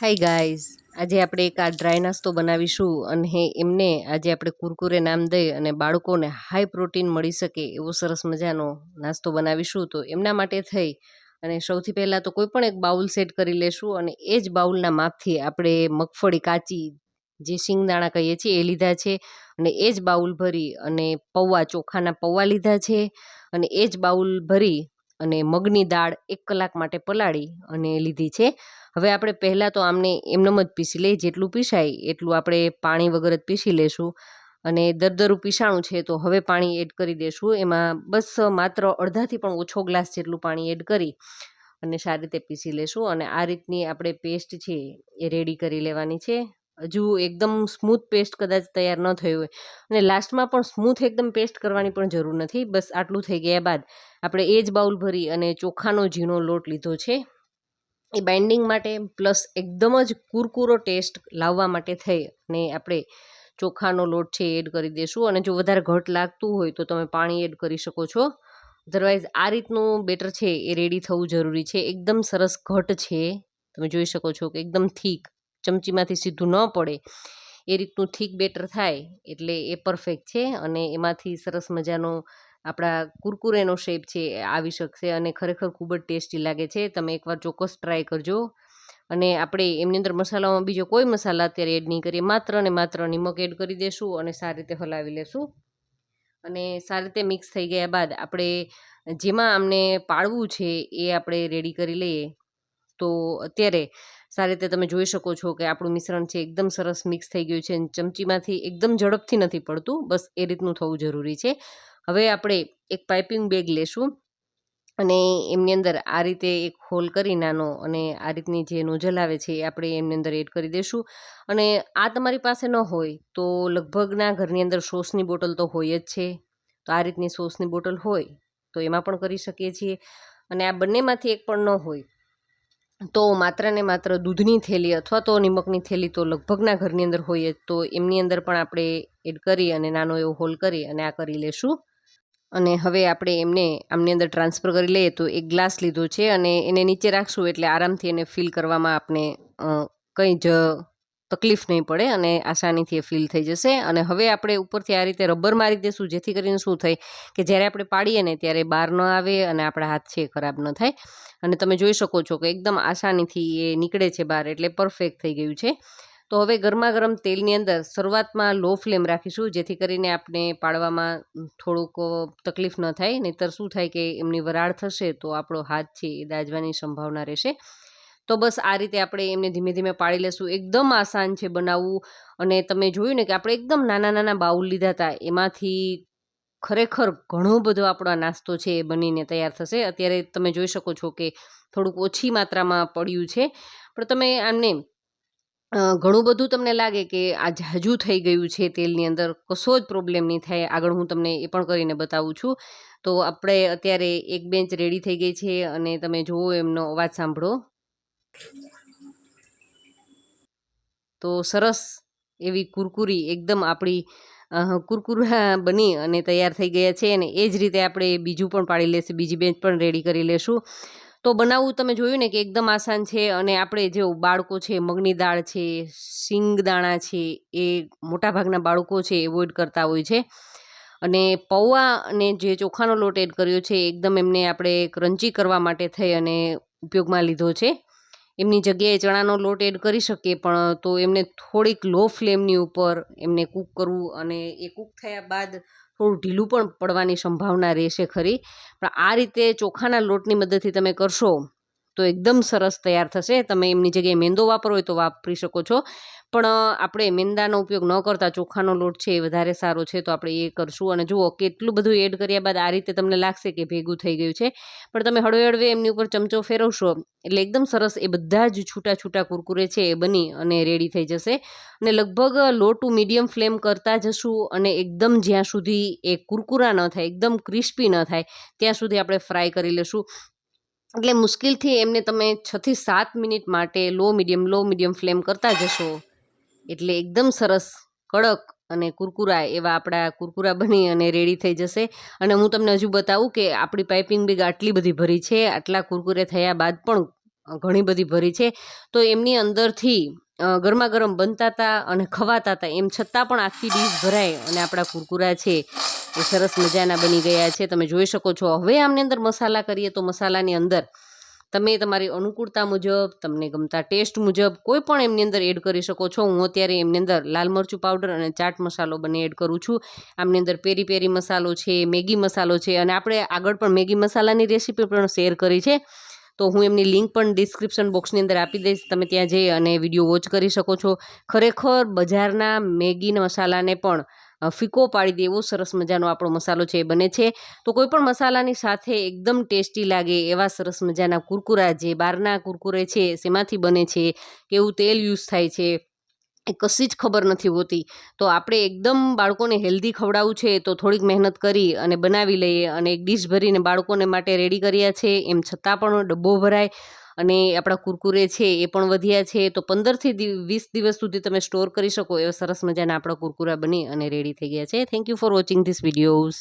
Hi guys આજે આપણે એક આ ડ્રાય નાસ્તો બનાવીશું અને એમને આજે આપણે કુરકુરે નામ દઈ અને બાળકોને હાઈ પ્રોટીન મળી શકે એવો સરસ મજાનો નાસ્તો બનાવીશું. તો એમના માટે થઈ. અને સૌથી પહેલાં તો કોઈ પણ એક બાઉલ સેટ કરી લેશું અને એ જ બાઉલના માપથી આપણે મગફળી, કાચી, જે શિંગદાણા કહીએ છીએ એ લીધા છે અને એ જ બાઉલ ભરી અને પૌવા, ચોખાના પૌવા લીધા છે અને એ જ બાઉલ ભરી અને મગની દાળ એક કલાક માટે પલાળી અને લીધી છે. હવે આપણે પહેલાં તો આમને એમનેમ જ પીસી લઈએ, જેટલું પીસાય એટલું આપણે પાણી વગર જ પીસી લેશું. અને દરદરું પીસાણું છે તો હવે પાણી એડ કરી દેશું. એમાં બસ માત્ર અડધાથી પણ ઓછો ગ્લાસ જેટલું પાણી એડ કરી અને સારી રીતે પીસી લેશું. અને આ રીતની આપણે પેસ્ટ છે એ રેડી કરી લેવાની છે. હજુ એકદમ સ્મૂથ પેસ્ટ કદાચ તૈયાર ન થયું હોય. અને લાસ્ટમાં પણ સ્મૂથ એકદમ પેસ્ટ કરવાની પણ જરૂર નથી. બસ આટલું થઈ ગયા બાદ આપણે એ જ બાઉલ ભરી અને ચોખાનો ઝીણો લોટ લીધો છે. એ બાઇન્ડિંગ માટે પ્લસ એકદમ જ કુરકુરો ટેસ્ટ લાવવા માટે થઈ અને આપણે ચોખાનો લોટ છે એડ કરી દેશું. અને જો વધારે ઘટ લાગતું હોય તો તમે પાણી એડ કરી શકો છો. અધરવાઇઝ આ રીતનું બેટર છે, એ રેડી થવું જરૂરી છે. એકદમ સરસ ઘટ છે. તમે જોઈ શકો છો કે એકદમ થીક. ચમચીમાંથી સીધું ન પડે, એ રીતનું થીક બેટર થાય, એટલે એ પરફેક્ટ છે અને એમાંથી સરસ મજાનો આપણા કુરકુરેનો શેપ છે આવી શકશે અને ખરેખર ખૂબ જ ટેસ્ટી લાગે છે. તમે એકવાર ચોક્કસ ટ્રાય કરજો. અને આપણે એમની અંદર મસાલામાં બીજો કોઈ મસાલા અત્યારે એડ નહીં કરીએ, માત્ર ને માત્ર નિમક એડ કરી દેશું અને સારી રીતે હલાવી લેશું. અને સારી રીતે મિક્સ થઈ ગયા બાદ આપણે જેમાં અમને પાળવું છે, એ આપણે રેડી કરી લઈએ. તો અત્યારે સારી રીતે તમે જોઈ શકો છો કે આપણું મિશ્રણ છે એકદમ સરસ મિક્સ થઈ ગયું છે ચમચીમાંથી એકદમ ઝડપથી નથી પડતું. બસ એ રીતનું થવું જરૂરી છે. હવે આપણે એક પાઇપિંગ બેગ લેશું અને એમની અંદર આ રીતે એક હોલ કરી નાનો અને આ રીતની જે નોઝલ આવે છે એ આપણે એમની અંદર એડ કરી દઈશું અને આ તમારી પાસે ન હોય તો લગભગના ઘરની અંદર સોસની બોટલ તો હોય જ છે. તો આ રીતની સોસની બોટલ હોય તો એમાં પણ કરી શકીએ છીએ. અને આ બંનેમાંથી એક પણ ન હોય તો માત્ર ને માત્ર દૂધની થેલી અથવા તો નિમકની થેલી તો લગભગના ઘરની અંદર હોય જ. તો એમની અંદર પણ આપણે એડ કરી અને નાનો એવો હોલ કરી અને આ કરી લેશું. અને હવે આપણે એમને આમની અંદર ટ્રાન્સફર કરી લઈએ તો એક ગ્લાસ લીધો છે અને એને નીચે રાખશું એટલે આરામથી એને ફિલ કરવામાં આપણે કંઈ જ તકલીફ નહીં પડે અને આસાનીથી એ ફિલ થઈ જશે. અને હવે આપણે ઉપરથી આ રીતે રબર મારી દઈશું જેથી કરીને શું થાય કે જ્યારે આપણે પાડીએ ને ત્યારે બહાર ન આવે અને આપણા હાથ છે ખરાબ ન થાય. અને તમે જોઈ શકો છો કે એકદમ આસાનીથી એ નીકળે છે બહાર એટલે પરફેક્ટ થઈ ગયું છે. તો હવે ગરમા ગરમ તેલની અંદર શરૂઆતમાં લો ફ્લેમ રાખીશું, જેથી કરીને આપણે પાડવામાં થોડુંક તકલીફ ન થાય, નહીંતર શું થાય કે એમની વરાળ થશે તો આપણો હાથ છે એ દાજવાની સંભાવના રહેશે. તો બસ આ રીતે આપણે એમને ધીમે ધીમે પાડી લેશું. એકદમ આસાન છે બનાવવું અને તમે જોયું ને કે આપણે એકદમ નાના નાના બાઉલ લીધા હતા, એમાંથી ખરેખર ઘણો બધો આપણો નાસ્તો છે એ બનીને તૈયાર થશે. અત્યારે તમે જોઈ શકો છો કે થોડુંક ઓછી માત્રામાં પડ્યું છે. પણ તમે આમને ઘણું બધું તમને લાગે કે આ જાજુ થઈ ગયું છે તેલની અંદર, કશો જ પ્રોબ્લેમ નહીં થાય. આગળ હું તમને એ પણ કરીને બતાવું છું. તો આપણે અત્યારે એક બેન્ચ રેડી થઈ ગઈ છે અને તમે જુઓ એમનો અવાજ સાંભળો. તો સરસ એવી કુરકુરી એકદમ આપણી કુરકુરા બની અને તૈયાર થઈ ગયા છે અને એ જ રીતે આપણે બીજું પણ પાડી લેશું, બીજી બેન્ચ પણ રેડી કરી લેશું. તો બનાવવું તમે જોયું ને કે એકદમ આસાન છે અને આપણે જે બાળકો છે, મગની દાળ છે સિંગદાણા છે, એ મોટાભાગના બાળકો છે એવોઇડ કરતા હોય છે. અને પૌવા અને જે ચોખાનો લોટ એડ કર્યો છે, એકદમ એમને આપણે ક્રંચી કરવા માટે થઈ અને ઉપયોગમાં લીધો છે. એમની જગ્યાએ ચણાનો લોટ એડ કરી શકીએ, પણ તો એમને થોડીક લો ફ્લેમની ઉપર એમને કૂક કરવું અને એ કૂક થયા બાદ થોડું ઢીલું પણ પડવાની સંભાવના રહેશે ખરી. પણ આ રીતે ચોખાના લોટની મદદથી તમે કરશો તો એકદમ સરસ તૈયાર થશે. તમે એમની જગ્યાએ મેંદો વાપરો હોય તો વાપરી શકો છો. પણ આપણે મેંદાનો ઉપયોગ ન કરતા ચોખાનો લોટ છે એ વધારે સારો છે, તો આપણે એ કરશું. અને જુઓ, કેટલું બધું એડ કર્યા બાદ આ રીતે તમને લાગશે કે ભેગું થઈ ગયું છે. પણ તમે હળવે હળવે એમની ઉપર ચમચો ફેરવશો, એટલે એકદમ સરસ એ બધા જ છૂટા છૂટા કુરકુરે છે એ બની અને રેડી થઈ જશે. અને લગભગ લો મીડિયમ ફ્લેમ કરતા જશું અને એકદમ જ્યાં સુધી એ કુરકુરા ન થાય, એકદમ ક્રિસ્પી ન થાય, ત્યાં સુધી આપણે ફ્રાય કરી લેશું. એટલે મુશ્કેલથી એમને તમે છથી સાત મિનિટ માટે low medium low medium flame કરતા જશો. એટલે એકદમ સરસ, કડક અને કુરકુરા એવા આપણા કુરકુરા બની અને રેડી થઈ જશે. અને હું તમને હજુ બતાવું કે આપણી પાઇપિંગ બેગ આટલી બધી ભરી છે, આટલા કુરકુરે થયા બાદ પણ ઘણી બધી ભરી છે. તો એમની અંદરથી ગરમા ગરમ બનતા હતા અને ખવાતા હતા એમ છતાં પણ આખી ડીશ ભરાય અને આપણા કુરકુરા છે. એ સરસ મજાના બની ગયા છે. તમે જોઈ શકો છો, હવે આમની અંદર મસાલા કરીએ તો મસાલાની અંદર તમે તમારી અનુકૂળતા મુજબ, તમને ગમતા ટેસ્ટ મુજબ કોઈ પણ એમની અંદર એડ કરી શકો છો. હું અત્યારે એમની અંદર લાલ મરચું પાવડર અને ચાટ મસાલો બંને એડ કરું છું. આમની અંદર પેરી પેરી મસાલો છે, મેગી મસાલો છે અને આપણે આગળ પણ મેગી મસાલાની રેસીપી પણ શેર કરી છે. તો હું એમની લિંક પણ ડિસ્ક્રિપ્શન બોક્સની અંદર આપી દઈશ. તમે ત્યાં જઈ અને વીડિયો વોચ કરી શકો છો. ખરેખર બજારના મેગી મસાલાને પણ ફીકો પાડી દે એવો સરસ મજાનો આપણો મસાલો છે એ બને છે. તો કોઈપણ મસાલાની સાથે એકદમ ટેસ્ટી લાગે એવા સરસ મજાના કુરકુરા જે બહારના કુરકુરે છે શેમાંથી બને છે કેવું તેલ યુઝ થાય છે, એ કશી જ ખબર નથી હોતી. તો આપણે એકદમ બાળકોને હેલ્ધી ખવડાવવું છે તો થોડીક મહેનત કરી અને બનાવી લઈએ અને એક ડીશ ભરીને બાળકોને માટે રેડી કર્યા છે. એમ છતાં પણ ડબ્બો ભરાય. અને આપણા કુરકુરે છે એ પણ વધ્યા છે, તો પંદરથી વીસ દિવસ સુધી તમે સ્ટોર કરી શકો એવા સરસ મજાના આપણા કુરકુરા બની અને રેડી થઈ ગયા છે. Thank you for watching this videos